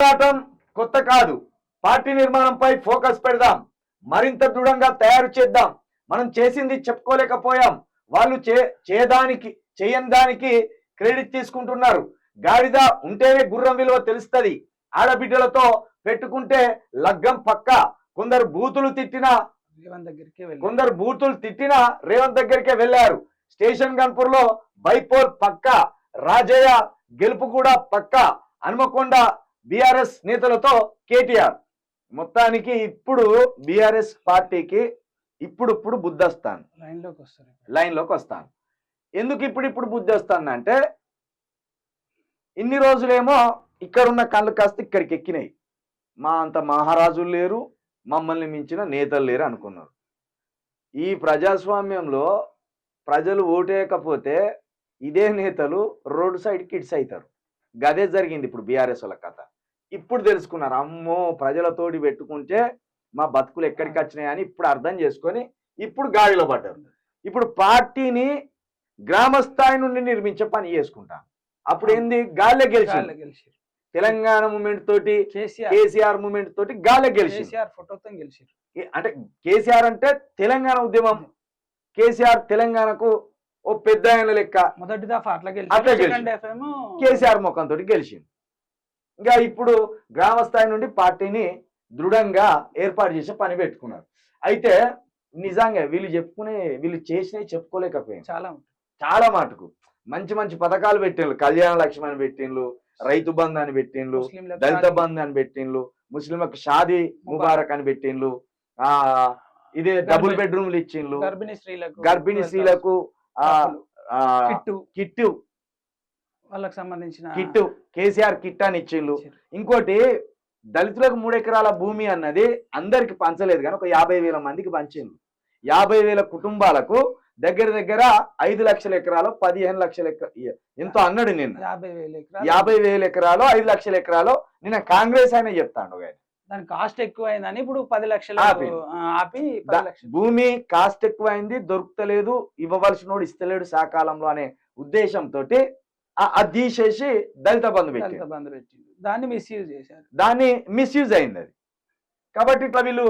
పోరాటం కొత్త కాదు. పార్టీ నిర్మాణంపై ఫోకస్ పెడదాం. మరింత దృఢంగా తయారు చేద్దాం. మనం చేసింది చెప్పుకోలేకపోయాం. వాళ్ళు చే చేయదానికి చేయని దానికి క్రెడిట్ తీసుకుంటున్నారు. గాడిద ఉంటేనే గుర్రం విలువ తెలుస్తుంది. ఆడబిడ్డలతో పెట్టుకుంటే లగ్గం పక్క. కొందరు బూతులు తిట్టినా రేవంత్ దగ్గరికి వెళ్ళి కొందరు బూతులు తిట్టినా రేవంత్ దగ్గరికే వెళ్ళారు. స్టేషన్ గన్పూర్లో బైపోల్ పక్క. రాజయ్య గెలుపు కూడా పక్క. హనుమకొండ బీఆర్ఎస్ నేతలతో కేటీఆర్. మొత్తానికి ఇప్పుడు బీఆర్ఎస్ పార్టీకి ఇప్పుడు ఇప్పుడు బుద్ధి వస్తాను లైన్లోకి వస్తారు లైన్లోకి వస్తాను. ఎందుకు ఇప్పుడు ఇప్పుడు బుద్ధి వస్తాను అంటే ఇన్ని రోజులేమో ఇక్కడున్న కళ్ళు కాస్త ఇక్కడికి ఎక్కినాయి. మా అంత మహారాజులు లేరు మమ్మల్ని మించిన నేతలు లేరు అనుకున్నారు. ఈ ప్రజాస్వామ్యంలో ప్రజలు ఓటేయకపోతే ఇదే నేతలు రోడ్డు సైడ్ కిడ్స్ అవుతారు గదే జరిగింది ఇప్పుడు బీఆర్ఎస్ వాళ్ళ కథ. ఇప్పుడు తెలుసుకున్నారు. అమ్మో! ప్రజలతోటి పెట్టుకుంటే మా బతుకులు ఎక్కడికి వచ్చినాయని ఇప్పుడు అర్థం చేసుకొని ఇప్పుడు గాడిలో పడ్డారు. ఇప్పుడు పార్టీని గ్రామ స్థాయి నుండి నిర్మించే పని చేసుకుంటాం. అప్పుడు ఏంది? గాల్లో గెలిచారు తెలంగాణ మూమెంట్ తోటి కేసీఆర్. కేసీఆర్ మూమెంట్ తోటి గెలిచింది కేసీఆర్ ఫోటోతో గెలిచారు అంటే కేసీఆర్ అంటే తెలంగాణ ఉద్యమం. కేసీఆర్ తెలంగాణకు ఓ పెద్ద ఆయన లెక్క. మొదటి దఫా అట్లా ఎఫ్ఎం కేసీఆర్ ముఖంతో గెలిచింది ఇంకా ఇప్పుడు గ్రామ స్థాయి నుండి పార్టీని దృఢంగా ఏర్పాటు చేసే పని పెట్టుకున్నారు. అయితే నిజంగా వీళ్ళు చెప్పుకునే వీళ్ళు చేసినవి చెప్పుకోలేకపోయింది చాలా చాలా మటుకు. మంచి మంచి పథకాలు పెట్టిండ్రు కళ్యాణ లక్ష్మి అని పెట్టిండ్రు రైతు బంధు అని పెట్టిండ్రు దళిత బంధు అని పెట్టిండ్రు ముస్లింలకు షాదీ ముబారక్ అని పెట్టిండ్రు ఆ ఇదే డబుల్ బెడ్రూమ్లు ఇచ్చిండ్రు గర్భిణీ స్త్రీలకు గర్భిణీ స్త్రీలకు కిట్టు. వాళ్ళకి సంబంధించిన కిట్టు కేసీఆర్ కిట్ అని ఇచ్చిండ్రు. ఇంకోటి దళితులకు మూడు ఎకరాల భూమి అన్నది అందరికి పంచలేదు కానీ ఒక యాభై వేల మందికి పంచింది యాభై వేల కుటుంబాలకు దగ్గర దగ్గర ఐదు లక్షల ఎకరాలు పదిహేను లక్షల ఎంతో అన్నాడు నిన్న యాభై వేల ఎకరాలు యాభై వేల ఎకరాలు ఐదు లక్షల ఎకరాలు నిన్న కాంగ్రెస్ ఆయన చెప్తాడు ఆయన. దాని కాస్ట్ ఎక్కువ అయిందని ఇప్పుడు పది లక్షలు ఆపి. భూమి కాస్ట్ ఎక్కువైంది దొరుకుతలేదు ఇవ్వవలసినోడు ఇస్తలేడు సకాలంలో అనే ఉద్దేశంతో అది తీసేసి దళిత బంధు పెట్టారు బంధు దాన్ని మిస్యూజ్ చేశారు. దాన్ని మిస్యూజ్ అయింది అది. కాబట్టి ఇట్లా వీళ్ళు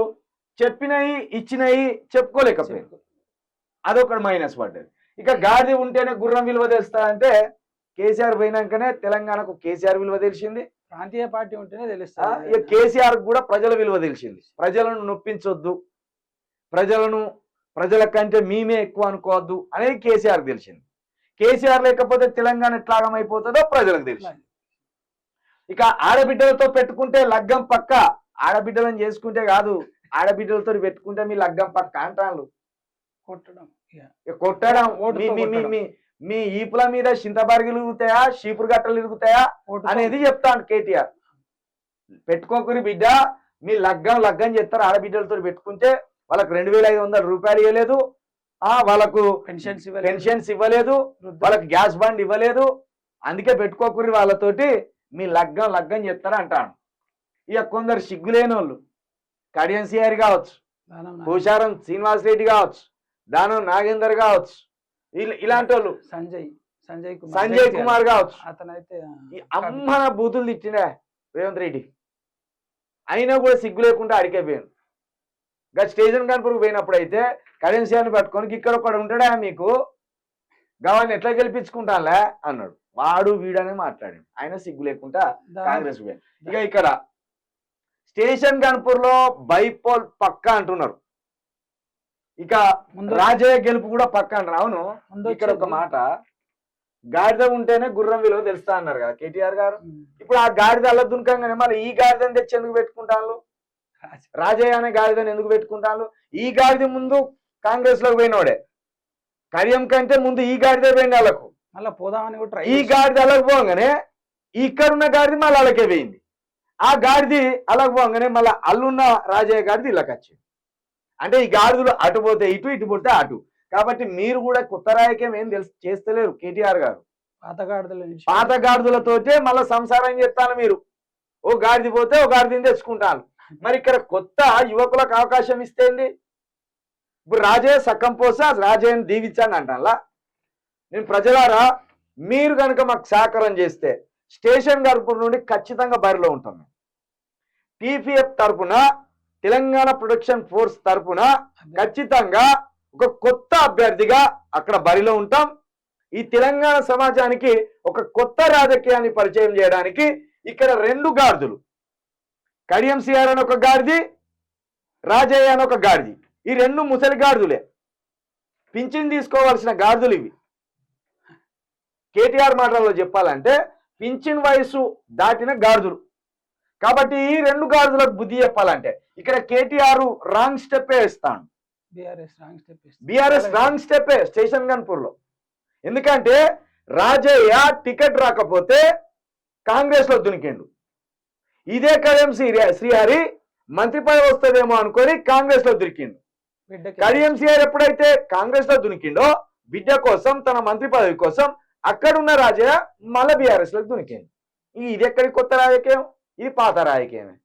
చెప్పినవి ఇచ్చినవి చెప్పుకోలేకపోయారు. అదొకటి మైనస్ పడ్డది. ఇక గాడిద ఉంటేనే గుర్రం విలువ తెలుస్తా అంటే కేసీఆర్ పోయినాకనే తెలంగాణకు కేసీఆర్ విలువ తెలిసింది. ప్రాంతీయ పార్టీ ఉంటేనే ఆ, తెలుస్తుంది ఇక కేసీఆర్ కూడా ప్రజల విలువ తెలిసింది. ప్రజలను నొప్పించొద్దు. ప్రజలను ప్రజల కంటే మేమే ఎక్కువ అనుకోవద్దు అనేది కేసీఆర్ తెలిసింది. కేసీఆర్ లేకపోతే తెలంగాణ ఎట్లాగమైపోతుందో ప్రజలకు తెలిసింది ఇక ఆడబిడ్డలతో పెట్టుకుంటే లగ్గం పక్క ఆడబిడ్డలను చేసుకుంటే కాదు ఆడబిడ్డలతో పెట్టుకుంటే మీ లగ్గం పక్క అంటాను కొట్టడం మీ- ఈపుల మీద చింతబరిగిలు ఇరుగుతాయా చీపురు గట్టలు ఇరుగుతాయా అనేది చెప్తాను కేటీఆర్. పెట్టుకోకురి బిడ్డ మీ లగ్గం లగ్గం చేస్తారు ఆడబిడ్డలతో పెట్టుకుంటే వాళ్ళకి రెండు వేల ఐదు వందల రూపాయలు ఇవ్వలేదు వాళ్ళకు పెన్షన్స్. పెన్షన్స్ ఇవ్వలేదు వాళ్ళకి గ్యాస్ బండ్ ఇవ్వలేదు. అందుకే పెట్టుకోకురి వాళ్ళతోటి మీ లగ్గం లగ్గం చేస్తారు అంటాను ఇక కొందరు సిగ్గులేని వాళ్ళు కడియం సిఆర్ కావచ్చు భూషారం శ్రీనివాస్ రెడ్డి కావచ్చు దానం నాగేందర్ కావచ్చు. ఇలా- ఇలాంటి వాళ్ళు సంజయ్ సంజయ్ కుమార్. సంజయ్. కుమార్ కావచ్చు. అతనైతే అమ్మన బూతులు తిట్టినా రేవంత్ రెడ్డి. అయినా కూడా సిగ్గు లేకుండా అడిగిపోయాను ఇంకా స్టేషన్ కనుపూర్కి పోయినప్పుడు అయితే కరెన్సీని పట్టుకొని ఇక్కడ ఒకడు ఉంటాడా మీకు? గవాన్ని ఎట్లా గెలిపించుకుంటానులే? అన్నాడు. వాడు వీడనే మాట్లాడాడు. ఆయన సిగ్గు లేకుండా కాంగ్రెస్ పోయాడు. ఇక ఇక్కడ స్టేషన్ కనుపూర్లో బైపోల్ పక్క అంటున్నారు. ఇక రాజయ్య గెలుపు కూడా పక్క అంటారు అవును. ఇక్కడ ఒక మాట. గాడిద ఉంటేనే గుర్రం విలువ తెలుస్తా అన్నారు కదా కేటీఆర్ గారు. ఇప్పుడు ఆ గాడిద అల్ల దునకంగానే మళ్ళీ ఈ గాడిదని తెచ్చి ఎందుకు పెట్టుకుంటాను రాజయ్య అనే గాడిదని ఎందుకు పెట్టుకుంటాను ఈ గాడిద ముందు కాంగ్రెస్లోకి పోయినోడే. కడియం కంటే ముందు ఈ గాడిద పోయింది వాళ్ళకు. మళ్ళా పోదామని కూడా ఈ గాడిద అలగ పోగానే ఇక్కడ ఉన్న గాడిద మళ్ళీ అలాగే పోయింది. ఆ గాడిది అలాగ పోగానే మళ్ళీ అల్లున్న రాజయ్య గాడిది ఇలాగ వచ్చింది అంటే ఈ గాడిదలు అటు పోతే ఇటు ఇటు పోతే అటు. కాబట్టి మీరు కూడా కొత్త రాయకం ఏం తెలుసు చేస్తలేరు కేటీఆర్ గారు. పాతగాడిదల నుంచి. పాత గాడిదలతోటే మళ్ళీ సంసారం చేస్తాను మీరు. ఓ గాడిది పోతే ఓ గాడిదని తెచ్చుకుంటాను. మరి ఇక్కడ కొత్త యువకులకు అవకాశం ఇస్తేంది ఇప్పుడు రాజే సక్కం పోసా రాజయ్యని దీవించాను అంటానులా? నేను ప్రజలారా మీరు కనుక మాకు సహకారం చేస్తే స్టేషన్ గడుపు నుండి ఖచ్చితంగా బరిలో ఉంటాం మేము. టీపీఎఫ్ తరపున తెలంగాణ ప్రొడక్షన్ ఫోర్స్ తరపున ఖచ్చితంగా ఒక కొత్త అభ్యర్థిగా అక్కడ బరిలో ఉంటాం. ఈ తెలంగాణ సమాజానికి ఒక కొత్త రాజకీయాన్ని పరిచయం చేయడానికి ఇక్కడ రెండు గాడిదలు కడియం సిఆర్ అని ఒక గాడిది రాజయ్య అని ఒక గాడిది. ఈ రెండు ముసలి గాడిదలే. పింఛన్ తీసుకోవాల్సిన గాడిదలు ఇవి. కేటీఆర్ మాటల్లో చెప్పాలంటే పింఛన్ వయసు దాటిన గాడిదలు. కాబట్టి ఈ రెండు గాడిదలకు బుద్ధి చెప్పాలంటే ఇక్కడ కేటీఆర్ రాంగ్ స్టెప్ వేస్తాడు. BRS wrong step BRS wrong step station గన్పూర్లో ఎందుకంటే రాజయ్య టికెట్ రాకపోతే కాంగ్రెస్లో దునికిండు. ఇదే కడియం శ్రీ- శ్రీహరి మంత్రి పదవి వస్తుందేమో అనుకొని కాంగ్రెస్లో దొరికిండు. బిడ్డకి కడియం శ్రీహరి ఎప్పుడైతే కాంగ్రెస్లో దునికిండో బిడ్డ కోసం తన మంత్రి పదవి కోసం అక్కడున్న రాజయ్య మళ్ళీ బీఆర్ఎస్లోకి దునికిండు ఈ- ఇది ఎక్కడి కొత్త రాజకీయం? ఇది పాత రాజకీయమే.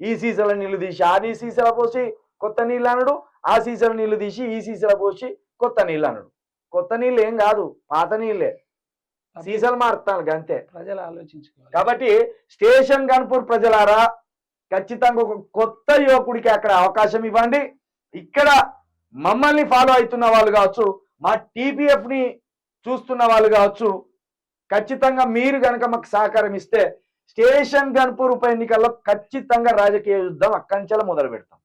ఈ సీసాల నీళ్ళు తీసి ఆ నీ సీసాల పోసి కొత్త నీళ్ళు అనడు ఆ సీసాల నీళ్ళు తీసి ఈ సీసాల పోసి కొత్త నీళ్ళు అనడు. కొత్త నీళ్ళు ఏం కాదు పాత నీళ్ళే. సీసాలు మారుతాను అంతే. ప్రజలు ఆలోచించుకోవాలి. కాబట్టి స్టేషన్ గన్పూర్ ప్రజలారా ఖచ్చితంగా ఒక కొత్త యువకుడికి అక్కడ అవకాశం ఇవ్వండి. ఇక్కడ మమ్మల్ని ఫాలో అవుతున్న వాళ్ళు కావచ్చు మా టీపీఎఫ్ని చూస్తున్న వాళ్ళు కావచ్చు ఖచ్చితంగా మీరు కనుక మాకు సహకారం ఇస్తే స్టేషన్ గన్పూర్ ఉప ఎన్నికల్లో ఖచ్చితంగా రాజకీయ యుద్ధం అక్కంచెల మొదలు పెడతాం